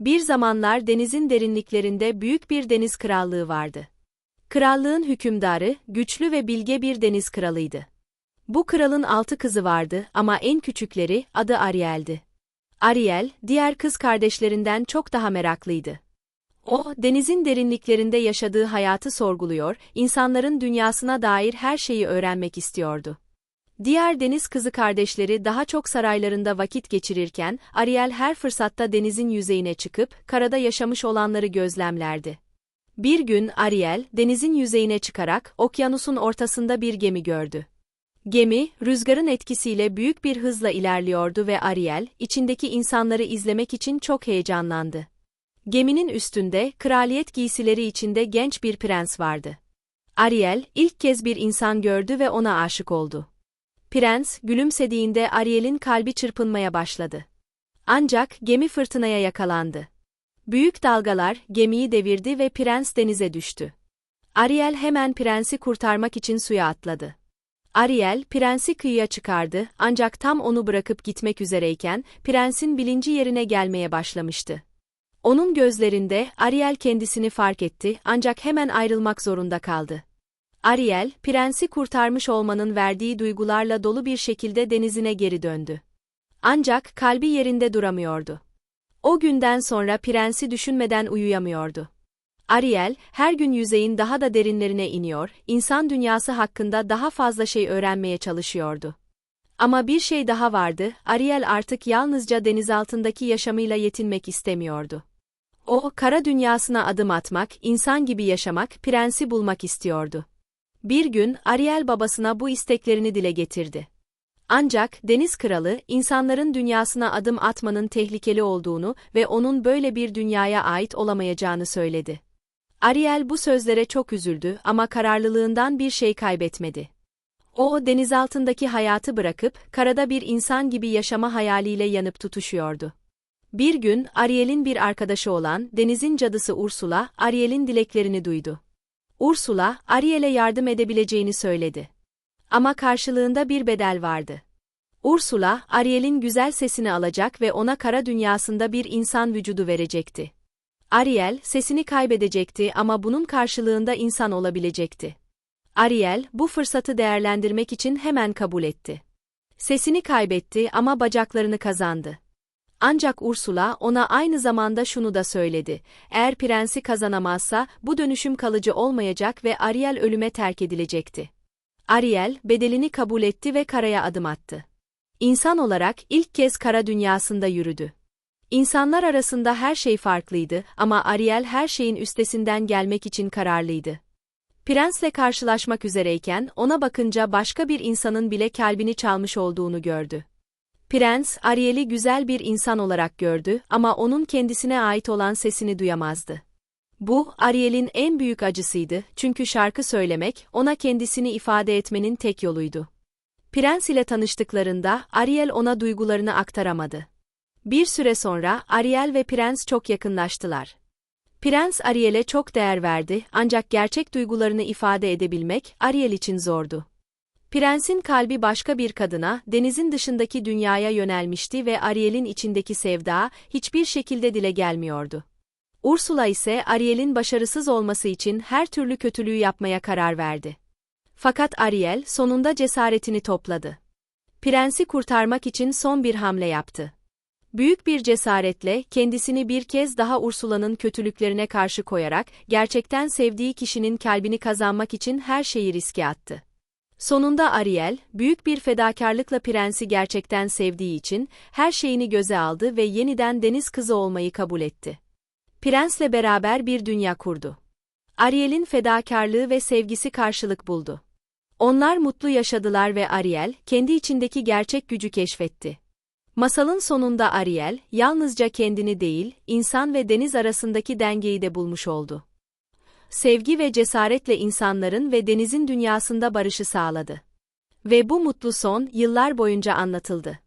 Bir zamanlar denizin derinliklerinde büyük bir deniz krallığı vardı. Krallığın hükümdarı, güçlü ve bilge bir deniz kralıydı. Bu kralın altı kızı vardı ama en küçükleri, adı Ariel'di. Ariel, diğer kız kardeşlerinden çok daha meraklıydı. O, denizin derinliklerinde yaşadığı hayatı sorguluyor, insanların dünyasına dair her şeyi öğrenmek istiyordu. Diğer deniz kızı kardeşleri daha çok saraylarında vakit geçirirken, Ariel her fırsatta denizin yüzeyine çıkıp, karada yaşamış olanları gözlemlerdi. Bir gün Ariel, denizin yüzeyine çıkarak, okyanusun ortasında bir gemi gördü. Gemi, rüzgarın etkisiyle büyük bir hızla ilerliyordu ve Ariel, içindeki insanları izlemek için çok heyecanlandı. Geminin üstünde, kraliyet giysileri içinde genç bir prens vardı. Ariel, ilk kez bir insan gördü ve ona aşık oldu. Prens, gülümsediğinde Ariel'in kalbi çırpınmaya başladı. Ancak gemi fırtınaya yakalandı. Büyük dalgalar gemiyi devirdi ve prens denize düştü. Ariel hemen prensi kurtarmak için suya atladı. Ariel, prensi kıyıya çıkardı ancak tam onu bırakıp gitmek üzereyken, prensin bilinci yerine gelmeye başlamıştı. Onun gözlerinde Ariel kendisini fark etti ancak hemen ayrılmak zorunda kaldı. Ariel, prensi kurtarmış olmanın verdiği duygularla dolu bir şekilde denizine geri döndü. Ancak kalbi yerinde duramıyordu. O günden sonra prensi düşünmeden uyuyamıyordu. Ariel, her gün yüzeyin daha da derinlerine iniyor, insan dünyası hakkında daha fazla şey öğrenmeye çalışıyordu. Ama bir şey daha vardı, Ariel artık yalnızca denizaltındaki yaşamıyla yetinmek istemiyordu. O, kara dünyasına adım atmak, insan gibi yaşamak, prensi bulmak istiyordu. Bir gün Ariel babasına bu isteklerini dile getirdi. Ancak Deniz Kralı, insanların dünyasına adım atmanın tehlikeli olduğunu ve onun böyle bir dünyaya ait olamayacağını söyledi. Ariel bu sözlere çok üzüldü ama kararlılığından bir şey kaybetmedi. O, denizaltındaki hayatı bırakıp, karada bir insan gibi yaşama hayaliyle yanıp tutuşuyordu. Bir gün, Ariel'in bir arkadaşı olan, denizin cadısı Ursula, Ariel'in dileklerini duydu. Ursula, Ariel'e yardım edebileceğini söyledi. Ama karşılığında bir bedel vardı. Ursula, Ariel'in güzel sesini alacak ve ona kara dünyasında bir insan vücudu verecekti. Ariel, sesini kaybedecekti ama bunun karşılığında insan olabilecekti. Ariel, bu fırsatı değerlendirmek için hemen kabul etti. Sesini kaybetti ama bacaklarını kazandı. Ancak Ursula ona aynı zamanda şunu da söyledi. Eğer prensi kazanamazsa bu dönüşüm kalıcı olmayacak ve Ariel ölüme terk edilecekti. Ariel bedelini kabul etti ve karaya adım attı. İnsan olarak ilk kez kara dünyasında yürüdü. İnsanlar arasında her şey farklıydı ama Ariel her şeyin üstesinden gelmek için kararlıydı. Prensle karşılaşmak üzereyken ona bakınca başka bir insanın bile kalbini çalmış olduğunu gördü. Prens, Ariel'i güzel bir insan olarak gördü ama onun kendisine ait olan sesini duyamazdı. Bu, Ariel'in en büyük acısıydı çünkü şarkı söylemek, ona kendisini ifade etmenin tek yoluydu. Prens ile tanıştıklarında Ariel ona duygularını aktaramadı. Bir süre sonra Ariel ve Prens çok yakınlaştılar. Prens Ariel'e çok değer verdi ancak gerçek duygularını ifade edebilmek Ariel için zordu. Prensin kalbi başka bir kadına, denizin dışındaki dünyaya yönelmişti ve Ariel'in içindeki sevda hiçbir şekilde dile gelmiyordu. Ursula ise Ariel'in başarısız olması için her türlü kötülüğü yapmaya karar verdi. Fakat Ariel sonunda cesaretini topladı. Prensi kurtarmak için son bir hamle yaptı. Büyük bir cesaretle kendisini bir kez daha Ursula'nın kötülüklerine karşı koyarak gerçekten sevdiği kişinin kalbini kazanmak için her şeyi riske attı. Sonunda Ariel, büyük bir fedakarlıkla prensi gerçekten sevdiği için her şeyini göze aldı ve yeniden deniz kızı olmayı kabul etti. Prensle beraber bir dünya kurdu. Ariel'in fedakarlığı ve sevgisi karşılık buldu. Onlar mutlu yaşadılar ve Ariel, kendi içindeki gerçek gücü keşfetti. Masalın sonunda Ariel, yalnızca kendini değil, insan ve deniz arasındaki dengeyi de bulmuş oldu sevgi ve cesaretle insanların ve denizin dünyasında barışı sağladı. Ve bu mutlu son yıllar boyunca anlatıldı.